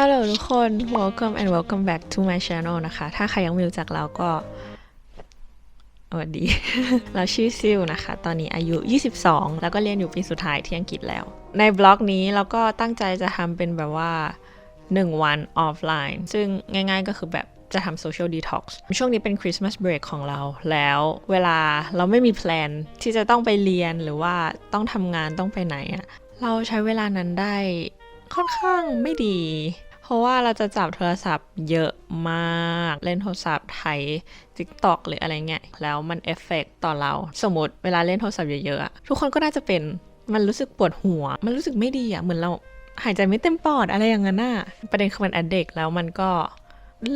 ฮัลโหลทุกคน welcome and welcome back to my channel นะคะ ถ้าใครยังไม่รู้จักเราก็สวัสดี เราชื่อซิลนะคะ ตอนนี้อายุ 22 แล้วก็เรียนอยู่ปีสุดท้ายที่อังกฤษแล้ว ในบล็อกนี้เราก็ตั้งใจจะทำเป็นแบบว่า 1 วันออฟไลน์ ซึ่งง่ายๆก็คือแบบจะทำโซเชียลดีท็อกซ์ช่วงนี้เป็นคริสต์มาสเบรกของเรา แล้วเวลาเราไม่มีแพลนที่จะต้องไปเรียนหรือว่าต้องทำงานต้องไปไหนอะเราใช้เวลานั้นได้ค่อนข้างไม่ดี เพราะว่าเราจะจับโทรศัพท์เยอะมาก เล่นโทรศัพท์ไทย TikTok หรืออะไรเงี้ย แล้วมันเอฟเฟกต่อเรา สมมติเวลาเล่นโทรศัพท์เยอะๆ ทุกคนก็น่าจะเป็น มันรู้สึกปวดหัว มันรู้สึกไม่ดีอะเหมือนเราหายใจไม่เต็มปอดอะไรอย่างนั้นน่ะ ประเด็นคือมันอดเด็กแล้วมันก็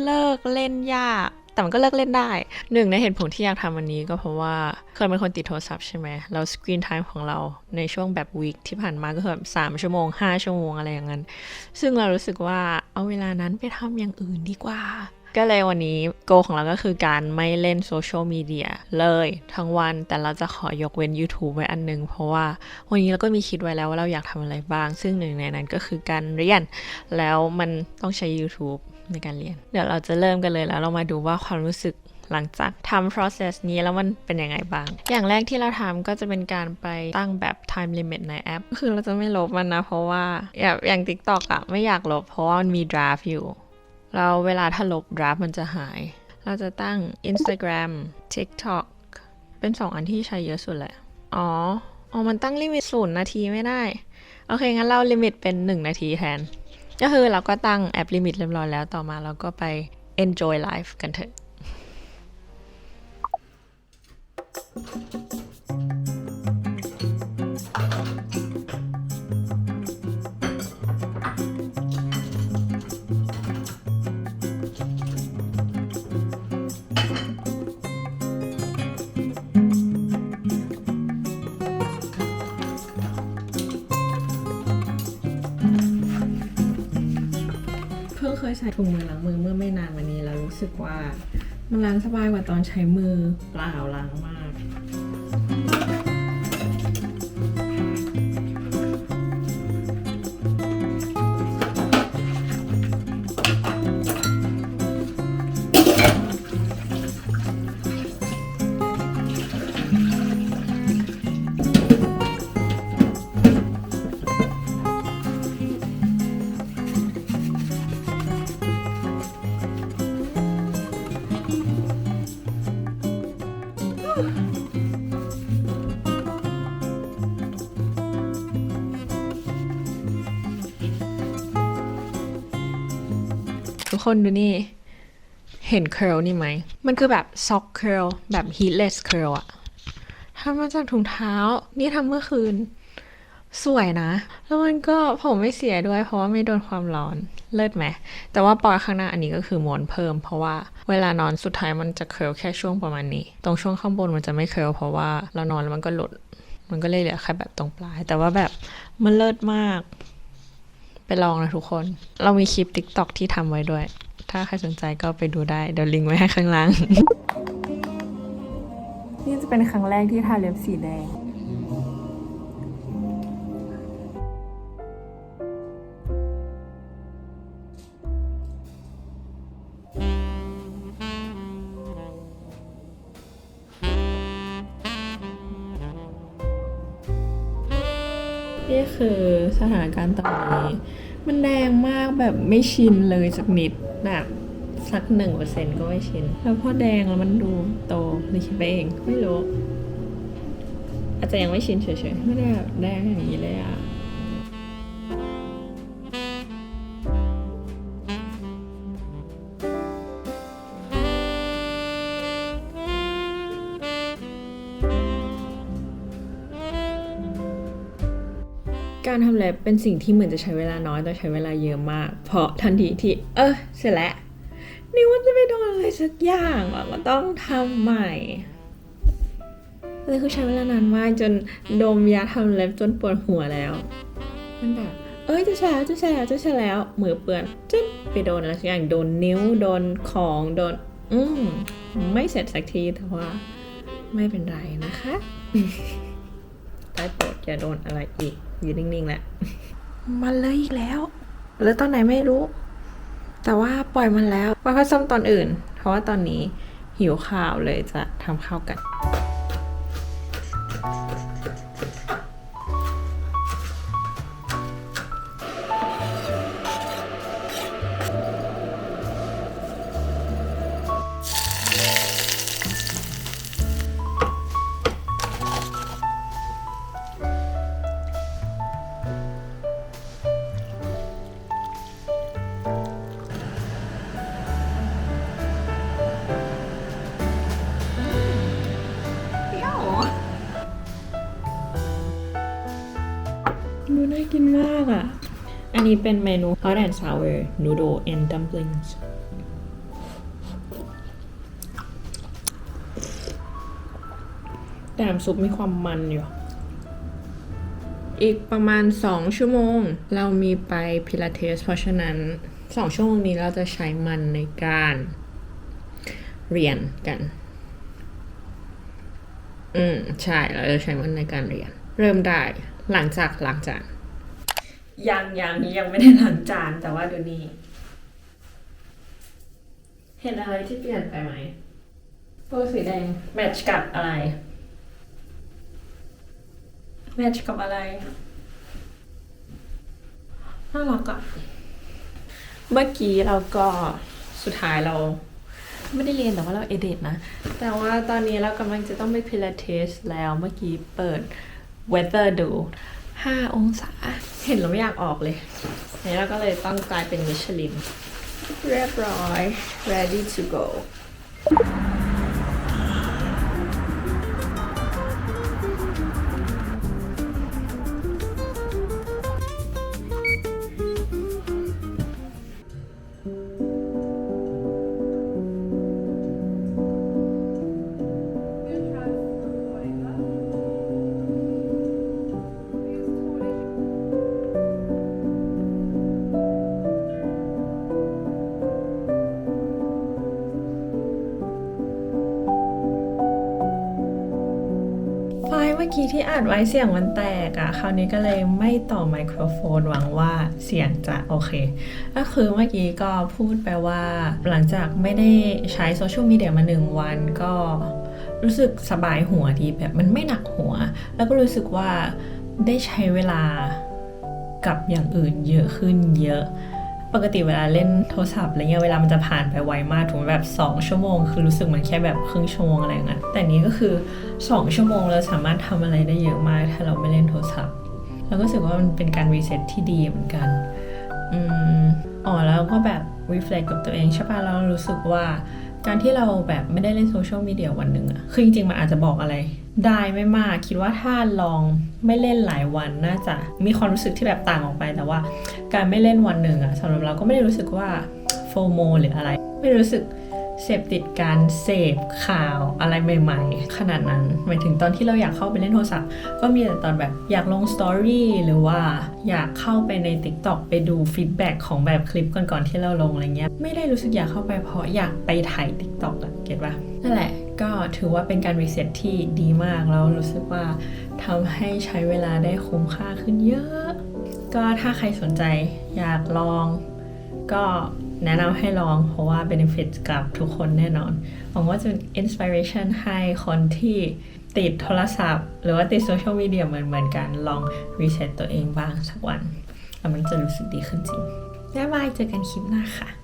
เลิกเล่นยาก แต่มันก็เลิกเล่นได้หนึ่งในเหตุผลที่อยากทำวันนี้ก็เพราะว่าเคยเป็นคนติดโทรศัพท์ใช่ไหมแล้วสกรีนไทม์ของเราในช่วงแบบวีคที่ผ่านมาก็คือแบบสามชั่วโมงห้าชั่วโมงอะไรอย่างนั้น ซึ่งเรารู้สึกว่าเอาเวลานั้นไปทำอย่างอื่นดีกว่า ก็เลยวันนี้โกของเราก็คือการไม่เล่นโซเชียลมีเดียเลยทั้งวันแต่เราจะขอยกเว้น YouTube ไว้อันนึง เพราะว่าวันนี้เราก็มีคิดไว้แล้วว่าเราอยากทำอะไรบ้าง ซึ่งหนึ่งในนั้นก็คือการเรียนแล้วมันต้องใช้ YouTube ในการเรียน เดี๋ยวเราจะเริ่มกันเลยแล้วเรามาดูว่าความรู้สึกหลังจากทำ process นี้แล้วมันเป็นยังไงบ้าง อย่างแรกที่เราทำก็จะเป็นการไปตั้งแบบ time limit ในแอป คือเราจะไม่ลบมันนะ เพราะว่าอย่างาง TikTok อะไม่อยากลบ เพราะว่ามันมี draft อยู่ เราเวลาถ้าลบ draft มันจะหาย เราจะตั้ง Instagram TikTok เป็น 2 อันที่ใช้เยอะสุดแหละ อ๋อ อ๋อ มันตั้งลิมิตศูนย์นาทีไม่ได้ โอเค งั้นเราลิมิตเป็น 1 นาทีแทน ก็คือเราก็ตั้งแอปลิมิตเรียบร้อยแล้วต่อมาเราก็ไป enjoy life กันเถอะ ยใช้ถุงมือล้างมือเมื่อไม่นานมานี้แล้วรู้สึกว่ามันล้างสบายกว่าตอนใช้มือเปล่าล้างมาก คนดูนี่ เห็น curl นี่ไหม มันคือแบบ sock curl แบบ heatless curl อะทำมาจากถุงเท้า นี่ทำเมื่อคืน สวยนะ แล้วมันก็ผมไม่เสียด้วย เพราะว่าไม่โดนความร้อน เลิศไหม แต่ว่าปอยข้างหน้าอันนี้ก็คือม้วนเพิ่ม เพราะว่าเวลานอนสุดท้ายมันจะเคิร์ลแค่ช่วงประมาณนี้ ตรงช่วงข้างบนมันจะไม่เคิร์ลเพราะว่าเรานอนแล้วมันก็หลุด มันก็เลยเหลือแค่แบบตรงปลาย แต่ว่าแบบมันเลิศมาก ไปลองนะทุกคน เรามีคลิป TikTok ที่ทำไว้ด้วย ถ้าใครสนใจก็ไปดูได้ เดี๋ยวลิงก์ไว้ให้ข้างล่าง นี่จะเป็นครั้งแรกที่ทาเล็บสีแดง นี่คือสถานการณ์ตอนนี้ มันแดงมากแบบไม่ชินเลยสักนิดแบบสักหนึ่งเปอร์เซ็นก็ไม่ชิน แล้วพอแดงแล้วมันดูโตหรือคิดไปเองไม่รู้ อาจจะยังไม่ชินเฉยๆ ไม่ได้แบบแดงอย่างนี้เลยอะ การทำเล็บเป็นสิ่งที่เหมือนจะใช้เวลาน้อยแต่ใช้เวลาเยอะมาก เพราะทันทีที่ เออเสร็จแล้วนี่ว่าจะไปโดนอะไรสักอย่างอะก็ต้องทำใหม่เลยคือใช้เวลานานมากจนดมยาทำเล็บจนปวดหัวแล้วมันแบบเอ้ยจะใช่แล้วจะใช่แล้วจะใช่แล้วมือเปื้อนจึ๊บไปโดนอะไรสักอย่างโดนนิ้วโดนของโดน อืมไม่เสร็จสักทีแต่ว่า ไม่เป็นไรนะคะได้โปรดอย่าโดนอะไรอีก อยู่นิ่งๆแหละมันเลยอีกแล้วหรือตอนไหนไม่รู้ แต่ว่าปล่อยมันแล้วไว้ค่อยซ่อมตอนอื่น เพราะว่าตอนนี้หิวข้าวเลยจะทำข้าวกัน นี้เป็นเมนู hot and sour noodle and dumplings แต่น้ำซุปมีความมันอยู่ อีกประมาณ 2 ชั่วโมง เรามีไปพิลาเทส เพราะฉะนั้น 2 ชั่วโมงนี้เราจะใช้มันในการเรียนกัน อืม ใช่ เราจะใช้มันในการเรียน เริ่มได้หลังจากหล้างจาน ยังยังยังไม่ได้ล้างจานแต่ว่าเดี๋ยวนี้ เห็นอะไรที่เปลี่ยนไปไหมตัวสีแดงแมทช์กับอะไร แมทช์กับอะไร น่ารักอะเมื่อกี้เราก็สุดท้ายเรา ไม่ได้เรียนแต่ว่าเราเอเดตนะ แต่ว่าตอนนี้เรากำลังจะต้องไปพิลาเทสแล้วเมื่อกี้เปิด weather ดู 5 องศา เห็นแล้วไม่อยากออกเลยนี่เราก็เลยต้องกลายเป็นมิชลิน เรียบร้อย ready to go อกี้ที่อัดไว้เสียงมันแตกอะคราวนี้ก็เลยไม่ต่อไมโครโฟนหวังว่าเสียงจะโอเค ก็คือเมื่อกี้ก็พูดไปว่าหลังจากไม่ได้ใช้โซเชียลมีเดียมาหนึ่งวันก็รู้สึกสบายหัวดีแบบมันไม่หนักหัว แล้วก็รู้สึกว่าได้ใช้เวลากับอย่างอื่นเยอะขึ้นเยอะ ปกติเวลาเล่นโทรศัพท์อะไรเงี้ยเวลามันจะผ่านไปไวมากถึงแบบ 2 ชั่วโมง คือรู้สึกเหมือนแค่แบบครึ่งชั่วโมงอะไรเงี้ยแต่นี้ก็คือ 2 ชั่วโมงเราสามารถทำอะไรได้เยอะมาก ถ้าเราไม่เล่นโทรศัพท์เราก็รู้สึกว่ามันเป็นการรีเซ็ตที่ดีเหมือนกันอืมอ๋อแล้วก็แบบรีเฟล็กกับตัวเองใช่ป่ะเรารู้สึกว่า การที่เราแบบไม่ได้เล่นโซเชียลมีเดียวันหนึ่งอะคือจริงๆ มันอาจจะบอกอะไร ได้ไม่มากคิดว่าถ้าลองไม่เล่นหลายวันน่าจะมีความรู้สึกที่แบบต่างออกไปแต่ว่า การไม่เล่นวันหนึ่งอะสำหรับเราก็ไม่ได้รู้สึกว่าโฟโมหรืออะไร ไม่รู้สึก เสพติดการเสพข่าวอะไรใหม่ ๆ ขนาดนั้นหมายถึงตอนที่เราอยากเข้าไปเล่นโทรศัพท์ ก็มีแต่ตอนแบบอยากลงสตอรี่หรือว่าอยากเข้าไปใน TikTok ไปดูฟีดแบ็กของแบบคลิปก่อนๆที่เราลงอะไรเงี้ยไม่ได้รู้สึกอยากเข้าไปเพราะอยากไปถ่าย TikTok อะเก็ตปะนั่นแหละก็ถือว่าเป็นการรีเซ็ตที่ดีมากแล้วรู้สึกว่าทำให้ใช้เวลาได้คุ้มค่าขึ้นเยอะ ก็ถ้าใครสนใจอยากลองก็ แนะนำให้ลองเพราะว่า benefit กับทุกคนแน่นอน หวังว่าจะเป็น inspiration ให้คนที่ติดโทรศัพท์ หรือว่าติดโซเชียลมีเดียเหมือนเหมือนกันลองรีเซ็ตตัวเองบ้างสักวัน แล้วมันจะรู้สึกดีขึ้นจริงบ๊ายบายเจอกันคลิปหน้าค่ะ